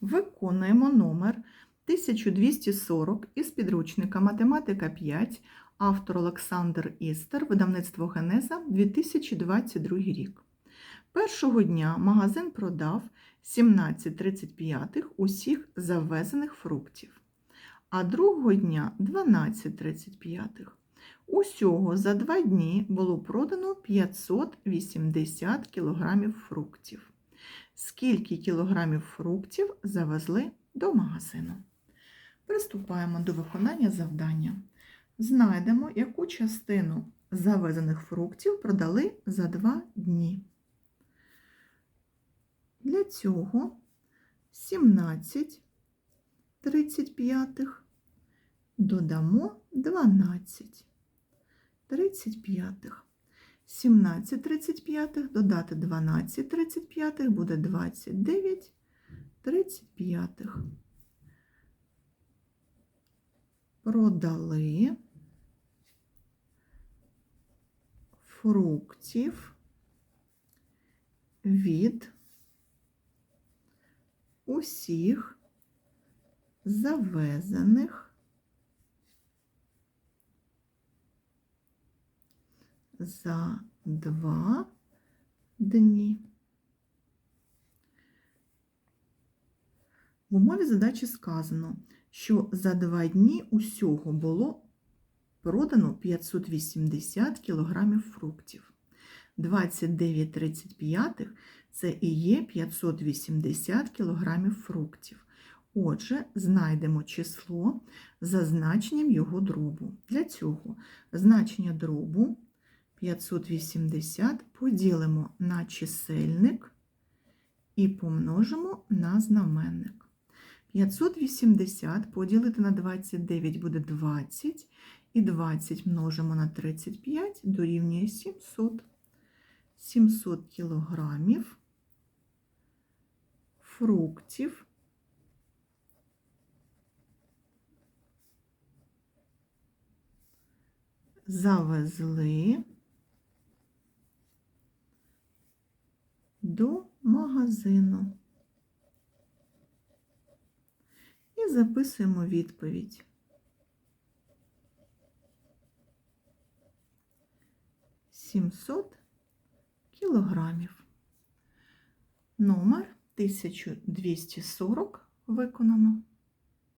Виконуємо номер 1240 із підручника Математика 5, автор Олександр Істер, видавництво Генеза 2022 рік. Першого дня магазин продав 17,35 усіх завезених фруктів, а другого дня 12,35. Усього за два дні було продано 580 кг фруктів. Скільки кілограмів фруктів завезли до магазину? Приступаємо до виконання завдання. Знайдемо, яку частину завезених фруктів продали за два дні. Для цього 17 35 додамо 12 35. 17 35 додати 12 35 буде 29 35. Продали фруктів від усіх завезених за два дні. В умові задачі сказано, що за два дні усього було продано 580 кг фруктів. 29,35 це і є 580 кг фруктів. Отже, знайдемо число за значенням його дробу. Для цього значення дробу 580 поділимо на чисельник і помножимо на знаменник. 580 поділити на 29 буде 20, і 20 множимо на 35 дорівнює 700. 700 кілограмів фруктів завезли до магазину. І записуємо відповідь. Сімсот кілограмів. Номер 1240 виконано.